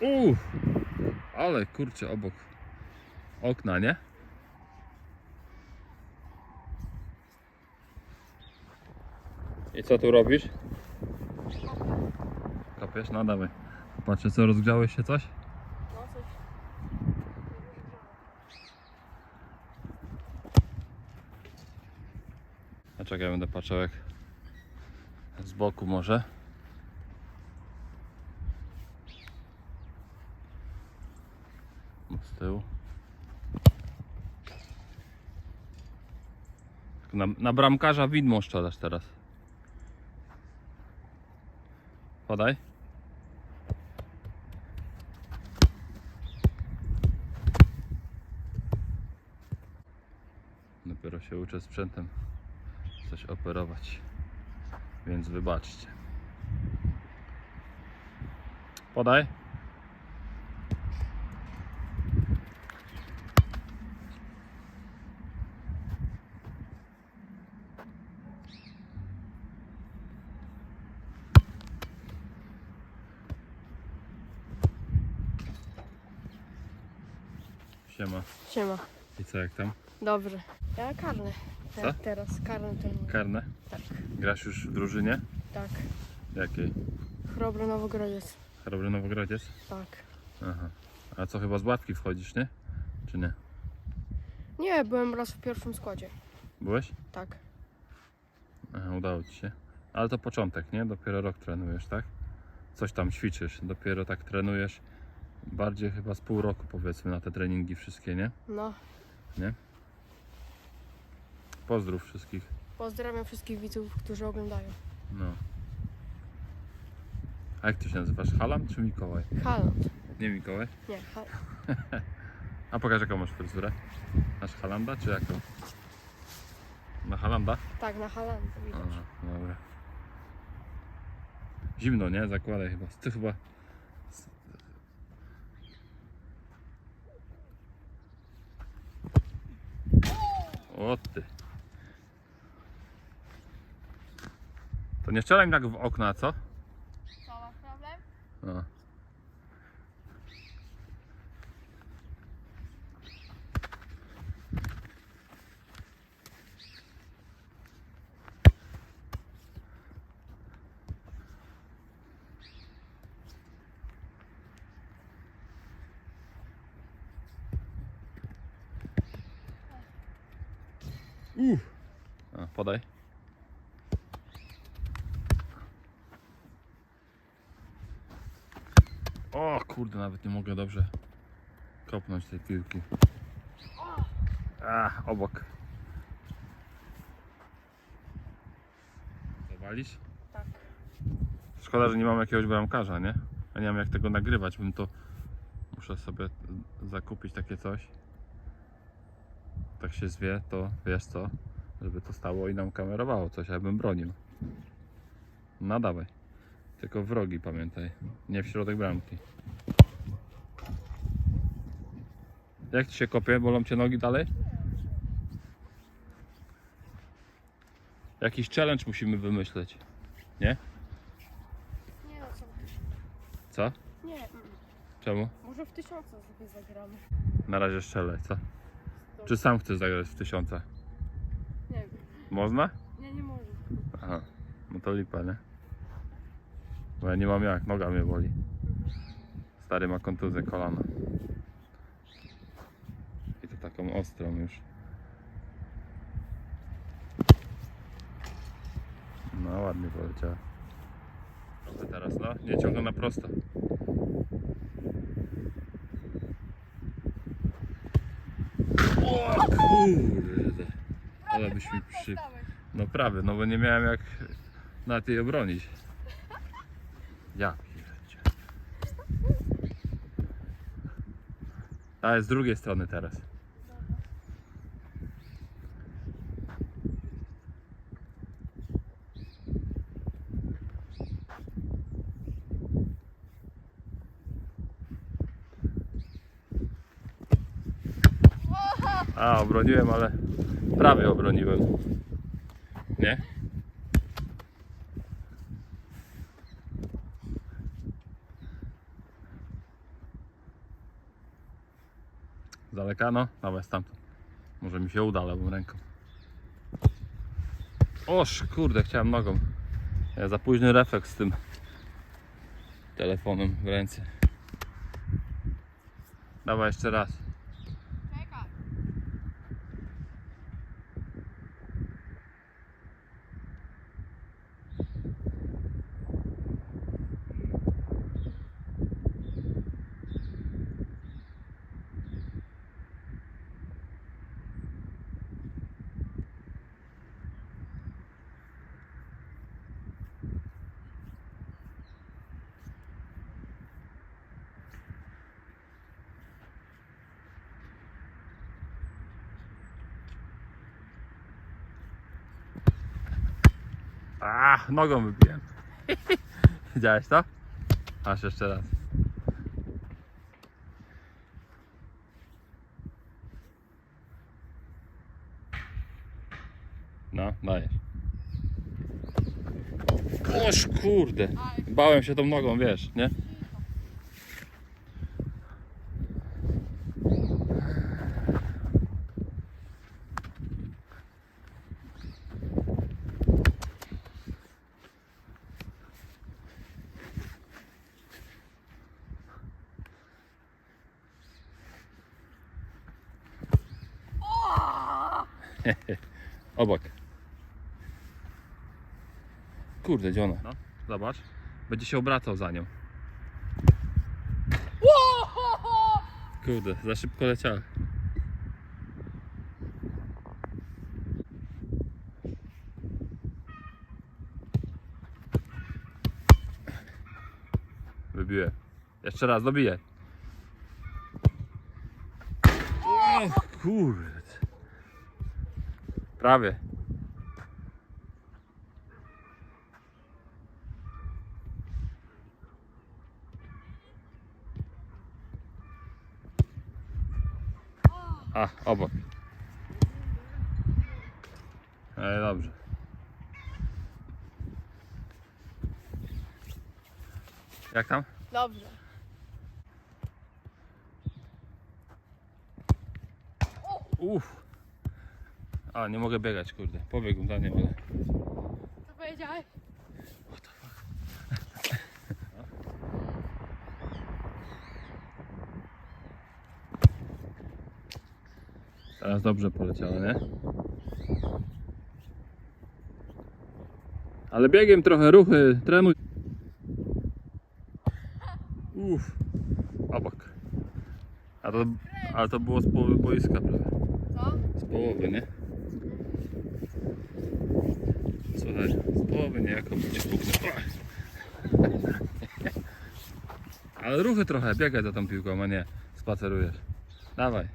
Uuu, ale kurczę, obok okna, nie? I co tu robisz? Kopiesz? No dawaj. Patrzę co, rozgrzałeś się coś? No coś. A czekaj, będę patrzał jak z boku może. Tyłu. Na, na bramkarza widmo szczelasz teraz. Podaj. Dopiero się uczę sprzętem coś operować. Więc wybaczcie. Podaj. Siema. Siema. I co jak tam? Dobrze. Ja karny. Co? Te, teraz karny ten. Karne? Tak. Grasz już w drużynie? Tak. Jakiej? Chrobry Nowogrodziec. Chrobry Nowogrodziec? Tak. Aha. A co chyba z łatki wchodzisz, nie? Czy nie? Nie, byłem raz w pierwszym składzie. Byłeś? Tak. Aha, udało ci się. Ale to początek, nie? Dopiero rok trenujesz, tak? Coś tam ćwiczysz, dopiero tak trenujesz. Bardziej chyba z pół roku powiedzmy na te treningi wszystkie, nie? No. Pozdrów wszystkich. Pozdrawiam wszystkich widzów, którzy oglądają. No. A jak ty się nazywasz? Halam czy Mikołaj? Haland. Nie Mikołaj. Nie, ha A pokaż jaką masz fryzurę? Masz Halanda czy jaką? Na Halanda? tak, na Haland. Widać. Dobra. Zimno, nie? Zakładaj chyba. Ty chyba... O ty. To nie strzelaj mi tak w okna, co? Co, masz problem? No. Uff. A, podaj. O kurde, nawet nie mogę dobrze kopnąć tej piłki. A, obok. Zawalisz? Tak. Szkoda, że nie mam jakiegoś bramkarza, nie? Ja nie mam jak tego nagrywać, bym to... Muszę sobie zakupić takie coś. Tak się zwie, to wiesz co? Żeby to stało i nam kamerowało coś, ja bym bronił. No dawaj. Tylko wrogi pamiętaj. Nie w środek bramki. Jak ci się kopie? Bolą cię nogi dalej? Jakiś challenge musimy wymyśleć. Nie? Nie no co? Co? Nie. mm. Czemu? Może w tysiąca sobie zagramy. Na razie strzelaj, co? Czy sam chcesz zagrać w tysiąca? Nie wiem. Można? Nie, nie może. Aha, no to lipa, nie? Bo ja nie mam jak, noga mnie boli. Stary ma kontuzję kolana. I to taką ostrą już. No ładnie poleciała. Co teraz, no? Nie ciągle na prosto. O kurde. Ale byś mi przy... No prawie, no bo nie miałem jak na tej obronić. Ja pierdzie. Ale z drugiej strony teraz. A, obroniłem, ale prawie obroniłem. Nie? daleka, no, dawaj stamtąd. Może mi się uda lewą ręką. Oż, kurde, chciałem nogą. Ja za późny refleks z tym telefonem w ręce. Dawaj jeszcze raz. Czekaj. A, nogą wybiłem. Widziałeś to? Aż jeszcze raz. No, dajesz. Oż kurde. Bałem się tą nogą, wiesz, nie? Obok. Kurde, gdzie ona? No, zobacz. Będzie się obracał za nią. Kurde, za szybko leciała. Wybiję. Jeszcze raz, dobiję. O kurde. Prawie. A, obok. Ej, dobrze. Jak tam? Dobrze. Uff. A, nie mogę biegać, kurde. Pobiegł za nie mogę. Co powiedziałeś? Teraz dobrze poleciało, nie? Ale biegiem trochę, ruchy, trenuj. Uff, obok. A to, ale to było z połowy boiska prawie. Co? Z połowy, nie? Słuchaj, z połowy nie, jako by cię puknął. Ale ruchy trochę, biegaj za tą piłką, a nie spacerujesz. Dawaj.